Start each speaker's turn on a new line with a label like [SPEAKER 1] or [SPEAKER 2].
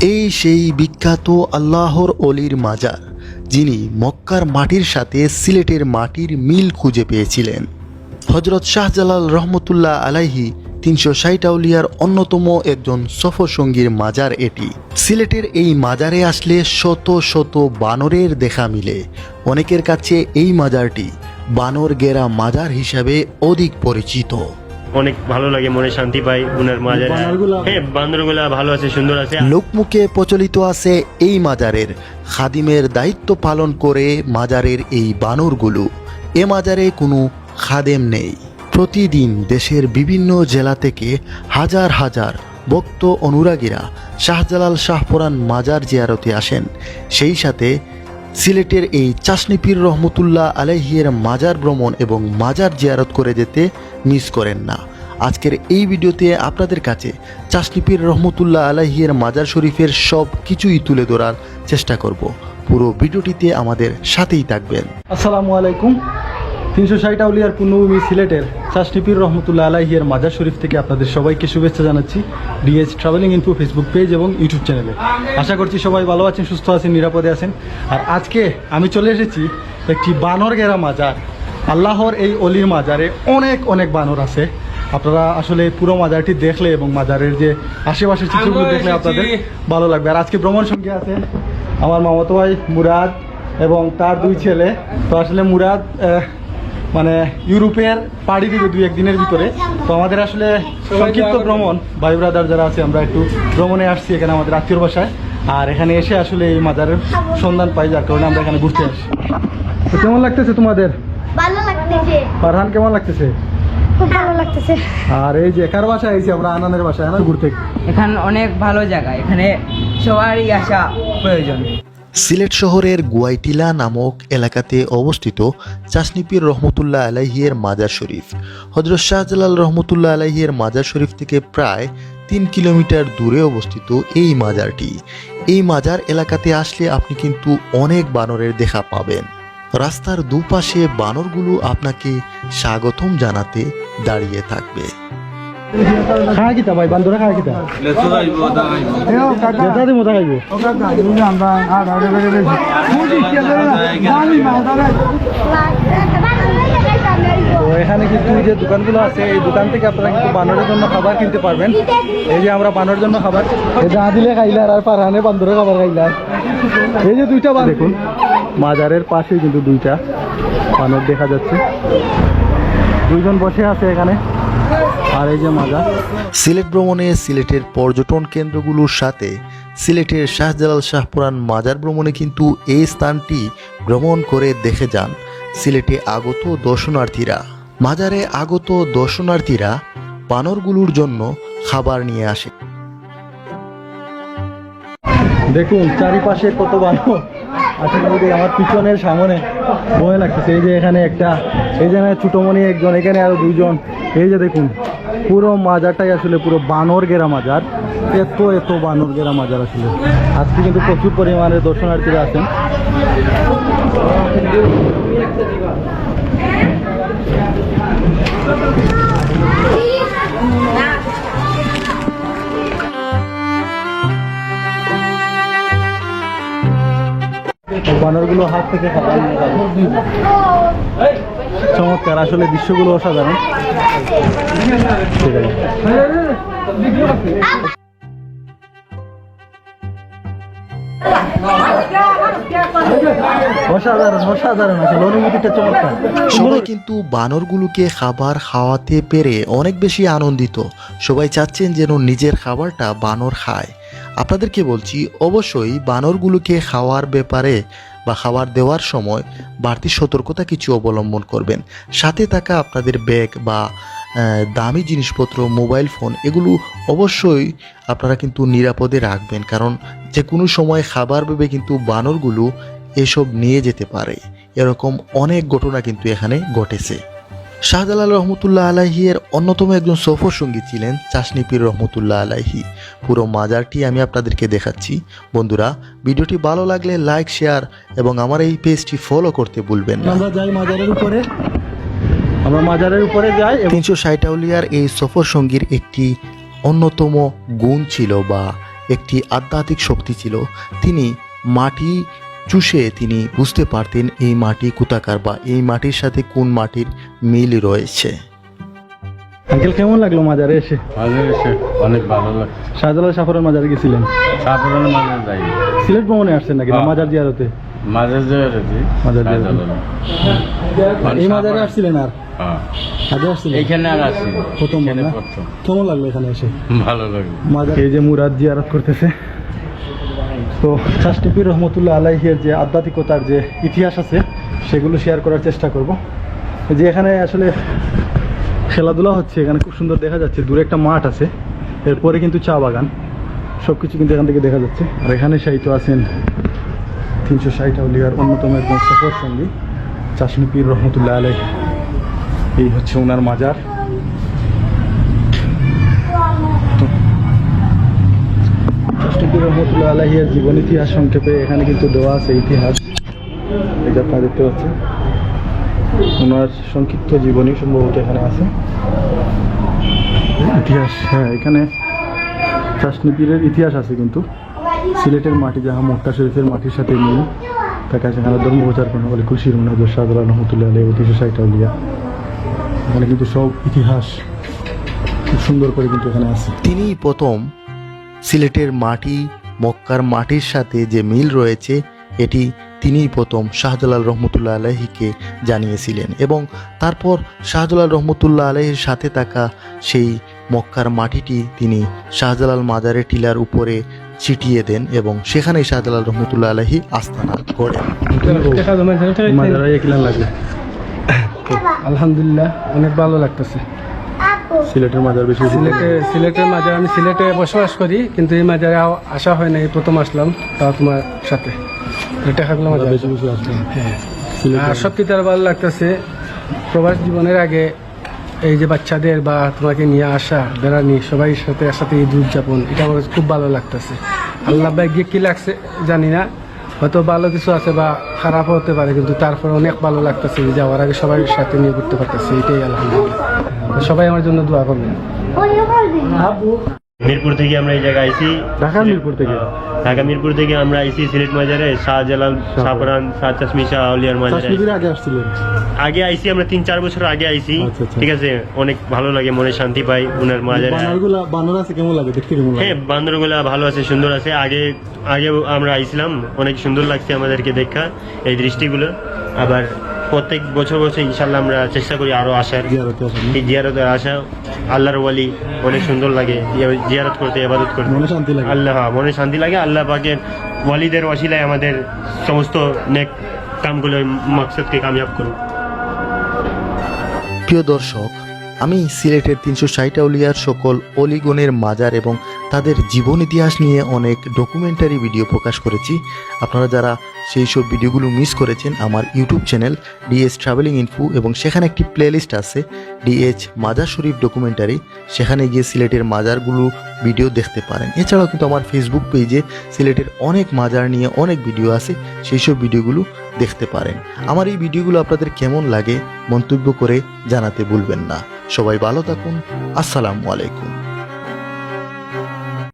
[SPEAKER 1] এই সেই বিখ্যাত আল্লাহর অলির মাজার, যিনি মক্কার মাটির সাথে সিলেটের মাটির মিল খুঁজে পেয়েছিলেন। হজরত শাহজালাল রহমতুল্লাহ আলাইহি তিনশো ষাট আউলিয়ার অন্যতম একজন সফর সঙ্গীর মাজার এটি। সিলেটের এই মাজারে আসলে শত শত বানরের দেখা মিলে। অনেকের কাছে এই মাজারটি বানর গেরা মাজার হিসাবে অধিক পরিচিত।
[SPEAKER 2] অনেক ভালো লাগে মনে শান্তি পাই উনার মাজারে।
[SPEAKER 3] বানরগুলা-
[SPEAKER 2] হ্যাঁ বান্দরগুলা ভালো আছে সুন্দর আছে।
[SPEAKER 1] লোকমুখে প্রচলিত আছে এই মাজারের। খাদিমের দায়িত্ব পালন করে মাজারের এই বানরগুলো। এ মাজারে কোনো খাদেম নেই। প্রতিদিন দেশের বিভিন্ন জেলা থেকে হাজার হাজার ভক্ত অনুরাগীরা শাহজালাল শাহপুরান মাজার জিয়ারতে আসেন। সেই সাথে সিলেটের এই চাষনিপির রহমতুল্লাহ আলহিয়ের মাজার ভ্রমণ এবং মাজার জিয়ারত করে যেতে মিস করেন না। আজকের এই ভিডিওতে আপনাদের কাছে চাষনিপির রহমতুল্লাহ আলহিয়ের মাজার শরীফের সব কিছুই তুলে ধরার চেষ্টা করব। পুরো ভিডিওটিতে আমাদের সাথেই থাকবেন।
[SPEAKER 3] আসসালামু আলাইকুম। তিনশো ষাট আউলিয়ার পূর্ণভূমি সিলেটের শাসনিপির রহমতুল্লাহ আলাহিয়ার মাজার শরীফ থেকে আপনাদের সবাইকে শুভেচ্ছা জানাচ্ছি DS traveling info Facebook page এবং ইউটিউব চ্যানেলে। আশা করছি সবাই ভালো আছেন সুস্থ আছেন নিরাপদে আছেন। আর আজকে আমি চলে এসেছি একটি বানর গেরা মাজার। আল্লাহর এই অলির মাজারে অনেক অনেক বানর আছে। আপনারা আসলে পুরো মাজারটি দেখলে এবং মাজারের যে আশেপাশের চিত্রগুলো দেখলে আপনাদের ভালো লাগবে। আর আজকে ভ্রমণ সঙ্গে আছেন আমার মামাতো ভাই মুরাদ এবং তার দুই ছেলে। তো আসলে মুরাদ মানে ইউরোপের পাড়ি দিবে দুই একদিনের ভিতরে। তো আমাদের আসলে সংক্ষিপ্ত ভ্রমণ ভাই ব্রাদার যারা আছে আমরা একটু ভ্রমণে আসছি এখানে আমাদের আত্মীয় বাসায়। আর এখানে এসে আসলে এই মাজারের সন্ধান পাই যার কারণে আমরা এখানে ঘুরতে আসি। তো কেমন লাগতেছে তোমাদের?
[SPEAKER 4] ভালো লাগতেছে।
[SPEAKER 3] ফারহান কেমন লাগতেছে?
[SPEAKER 4] খুব ভালো লাগতেছে।
[SPEAKER 3] আর এই যে কার বাসায় আইছি আমরা? আনন্দের বাসায় না? ঘুরতে?
[SPEAKER 5] এখানে অনেক ভালো জায়গা। এখানে সবারই আসা প্রয়োজন।
[SPEAKER 1] সিলেট শহরের গুয়াইটিলা নামক এলাকাতে অবস্থিত চাষনিপির রহমতুল্লাহ আলাহিয়ের মাজার শরীফ। হজরত শাহজালাল রহমতুল্লাহ আলাহিয়ের মাজার শরীফ থেকে প্রায় তিন কিলোমিটার দূরে অবস্থিত এই মাজারটি। এই মাজার এলাকাতে আসলে আপনি কিন্তু অনেক বানরের দেখা পাবেন। রাস্তার দুপাশে বানরগুলো আপনাকে স্বাগতম জানাতে দাঁড়িয়ে থাকবে।
[SPEAKER 3] খাওয়া কিতা ভাই বান্দরা খাওয়া কিতা যেটা দিব খাইব। এখানে কিন্তু যে দোকানগুলো আছে এই দোকান থেকে আপনারা কিন্তু বানরের জন্য খাবার কিনতে পারবেন। এই যে আমরা বানরের জন্য খাবার। যে আদিলে খাইলার আর পারহানে বান্দরের খাবার খাইলার এই যে দুইটা বান দেখুন মাজারের পাশে কিন্তু দুইটা বানর দেখা যাচ্ছে। দুইজন বসে আছে এখানে। আর এই যে মাজার।
[SPEAKER 1] সিলেট ভ্রমণে সিলেটের পর্যটন কেন্দ্রগুলোর সাথে সিলেটের শাহজালাল শাহপুরান মাজার ভ্রমণে কিন্তু এই স্থানটি ভ্রমণ করে দেখে যান সিলেটে আগত দর্শনার্থীরা। মাজারে আগত দর্শনার্থীরা বানরগুলোর জন্য খাবার নিয়ে আসে।
[SPEAKER 3] দেখুন চারিপাশে কত বানর। আসলে যদি আমার পিছনের সামনে ভয় লাগতেছে এই যে এখানে একটা এই যে ছোটমণি একজন এখানে আরও দুইজন এই যে দেখুন। পুরো মাজারটাই আসলে পুরো বানর গেরা মাজার। এত এত বানর গেরা মাজার আসলে। আজকে কিন্তু প্রচুর পরিমাণে দর্শনার্থীরা আছেন। বানরগুলো হাত থেকে। চমৎকার, আসলে দৃশ্যগুলো অসাধারণ। ঠিক
[SPEAKER 1] কিন্তু বানরগুলোকে খাবার খাওয়াতে পেরে অনেক বেশি আনন্দিত। সবাই চাচ্ছেন যেন নিজের খাবারটা বানর খায়। আপনাদেরকে বলছি, অবশ্যই বানরগুলোকে খাওয়ার ব্যাপারে বা খাবার দেওয়ার সময় বাড়তি সতর্কতা কিছু অবলম্বন করবেন। সাথে থাকা আপনাদের ব্যাগ বা দামি জিনিসপত্র, মোবাইল ফোন, এগুলো অবশ্যই আপনারা কিন্তু নিরাপদে রাখবেন। কারণ যে কোনো সময় খাবার ভেবে কিন্তু বানরগুলো এসব নিয়ে যেতে পারে। এরকম অনেক ঘটনা কিন্তু এখানে ঘটেছে। শাহজালাল রহমতুল্লাহ আলাহিয়ের অন্যতম একজন সফর সঙ্গী ছিলেন চাষনিপির রহমতুল্লাহ আলাহি পুরো মাজারটি আমি আপনাদেরকে দেখাচ্ছি। বন্ধুরা ভিডিওটি ভালো লাগলে লাইক শেয়ার এবং আমার এই পেজটি ফলো করতে ভুলবেন না।
[SPEAKER 3] আমরা যাই মাজারের উপরে। আমরা মাজারের উপরে যাই
[SPEAKER 1] তিনশো ষাট আউলিয়ার এই সফর সঙ্গীর একটি অন্যতম গুণ ছিল বা একটি আধ্যাত্মিক শক্তি ছিল। তিনি মাটি চুষে তিনি বুঝতে পারতেন এই মাটি কোথাকার বা এই মাটির সাথে কোন মাটির মিল রয়েছে।
[SPEAKER 3] আঙ্কেল কেমন লাগল মাজারে এসে?
[SPEAKER 6] মাঝে এসে অনেক ভালো লাগছে
[SPEAKER 3] শাহজালাল সাফরের মাজারে গেছিলেন?
[SPEAKER 6] সাধারণ মাঝে যাই।
[SPEAKER 3] সিলেট ভ্রমণে আসছেন নাকি? না
[SPEAKER 6] হ্যাঁ।
[SPEAKER 3] মাজার জিয়ারতে?
[SPEAKER 6] মাঝে যে রেছি
[SPEAKER 3] মাঝে যে এই মাজারে আসছিলেন আর?
[SPEAKER 6] হ্যাঁ।
[SPEAKER 3] আগে আসছিলেন
[SPEAKER 6] আর? প্রথম।
[SPEAKER 3] কেমন লাগল এখানে এসে?
[SPEAKER 6] ভালো লাগল।
[SPEAKER 3] মাজার এই যে মুরাদ জিয়ারত করতেছে। তো শাস্তিপীর রহমতুল্লাহ আলাইহের যে আধ্যাত্মিকতার যে ইতিহাস আছে, সেগুলো শেয়ার করার চেষ্টা করব। যে এখানে আসলে খেলাধুলা হচ্ছে, এখানে খুব সুন্দর দেখা যাচ্ছে, দূরে একটা মাঠ আছে, এরপরে কিন্তু চা বাগান সব কিছু কিন্তু এখান থেকে দেখা যাচ্ছে। আর এখানে সাহিত্য আছেন তিনশো ষাট আউলিয়ার অন্যতম একজন সফর সঙ্গী চাষমি পীর রহমতুল্লাহ আলাই এই হচ্ছে ওনার মাজার। রহমতুল্লাহ আলাহিয়ার জীবন ইতিহাস সংক্ষেপে এখানে কিন্তু দেওয়া আছে, ইতিহাস। এটা আপনারা দেখতে পাচ্ছেন। ওনার সংক্ষিপ্ত জীবনী সম্ভবত এখানে আছে। ইতিহাস হ্যাঁ এখানে চাষনিপীরের ইতিহাস আছে কিন্তু। সিলেটের মাটি যাহা মক্কা শরীফের মাটির সাথে মিল। তাকে সেখানে ধর্ম প্রচার করেন বলে খুশির মনাজর শাহজালাল রহমতুল্লাহ আলী অতিশে সাইটা উলিয়া এখানে কিন্তু সব ইতিহাস খুব সুন্দর করে কিন্তু এখানে আছে।
[SPEAKER 1] তিনি প্রথম সিলেটের মাটি মক্কার মাটির সাথে যে মিল রয়েছে এটি তিনিই প্রথম শাহজালাল রহমতুল্লাহ আলাহিকে জানিয়েছিলেন এবং তারপর শাহজালাল রহমতুল্লাহ আলাহির সাথে থাকা সেই মক্কার মাটিটি তিনি শাহজালাল মাজারের টিলার উপরে ছিটিয়ে দেন এবং সেখানেই শাহজালাল রহমতুল্লাহ আলাহি
[SPEAKER 3] কিলান লাগে
[SPEAKER 7] আলহামদুলিল্লাহ অনেক ভালো লাগতেছে।
[SPEAKER 3] সিলেটের মাজার বেশি
[SPEAKER 7] সিলেটে সিলেটের মাজার আমি সিলেটে বসবাস করি কিন্তু এই মাজারে আসা হয় না এই প্রথম আসলাম তাও তোমার সাথে। টেকাগুলো মাজার
[SPEAKER 3] বেশি বেশি আসলাম
[SPEAKER 7] হ্যাঁ। আর সত্যি তার ভালো লাগতেছে প্রবাস জীবনের আগে এই যে বাচ্চাদের বা তোমাকে নিয়ে আসা বেড়ানি সবাই সাথে একসাথে ঈদ উদযাপন এটা আমার খুব ভালো লাগতেছে। আল্লাহ ভাই গিয়ে কি লাগছে জানি না হয়তো ভালো কিছু আছে বা খারাপও হতে পারে কিন্তু তারপরে অনেক ভালো লাগতেছে যে যাওয়ার আগে সবাই সাথে নিয়ে ঘুরতে পারতেছে এটাই আলহামদুলিল্লাহ। সবাই আমার জন্য দোয়া করবেন।
[SPEAKER 2] মিরপুর থেকে আমরা এই জায়গায় আইছি।
[SPEAKER 3] ঢাকার মিরপুর থেকে?
[SPEAKER 2] ঢাকা মিরপুর থেকে আমরা আইছি সিলেট মাজারে শাহজালাল সাফরান শাহ চাশমি শাহ আউলিয়ার মাজারে
[SPEAKER 3] আগে আসছিলেন?
[SPEAKER 2] আগে আইছি আমরা তিন চার বছর আগে আইছি।
[SPEAKER 3] আচ্ছা, আচ্ছা।
[SPEAKER 2] ঠিক আছে অনেক ভালো লাগে মনে শান্তি পাই উনার মাজারে
[SPEAKER 3] বানরগুলা বানর আছে কেমন লাগে? দেখতে কেমন
[SPEAKER 2] হ্যাঁ বান্দরগুলা ভালো আছে সুন্দর আছে। আগে আগে আমরা আইছিলাম অনেক সুন্দর লাগছে আমাদেরকে দেখা এই দৃষ্টিগুলো। আবার প্রত্যেক বছর বছর ইনশাল্লাহ আমরা চেষ্টা করি আরও আসার। এই জিয়ারতে আসা আল্লাহর ওয়ালি অনেক সুন্দর লাগে জিয়ারত করতে ইবাদত করতে।
[SPEAKER 3] মনে শান্তি লাগে?
[SPEAKER 2] আল্লাহ হ্যাঁ, মনে শান্তি লাগে। আল্লাহ পাকের ওয়ালিদের ওয়াসিলায় আমাদের সমস্ত নেক কামগুলো মাকসাদকে কামিয়াব করুন।
[SPEAKER 1] প্রিয় দর্শক আমি সিলেটের তিনশো ষাট আউলিয়ার সকল অলিগনের মাজার এবং তাদের জীবন ইতিহাস নিয়ে অনেক ডকুমেন্টারি ভিডিও প্রকাশ করেছি। আপনারা যারা সেই সব ভিডিওগুলো মিস করেছেন আমার YouTube channel DS traveling info এবং সেখানে একটি প্লেলিস্ট আছে ডিএচ মাজার শরীফ ডকুমেন্টারি সেখানে গিয়ে সিলেটের মাজারগুলো ভিডিও দেখতে পারেন। এছাড়াও কিন্তু আমার ফেসবুক পেজে সিলেটের অনেক মাজার নিয়ে অনেক ভিডিও আছে, সেই সব ভিডিওগুলো দেখতে পারেন। আমার এই ভিডিওগুলো আপনাদের কেমন লাগে মন্তব্য করে জানাতে ভুলবেন না। সবাই ভালো থাকুন। আসসালামু আলাইকুম।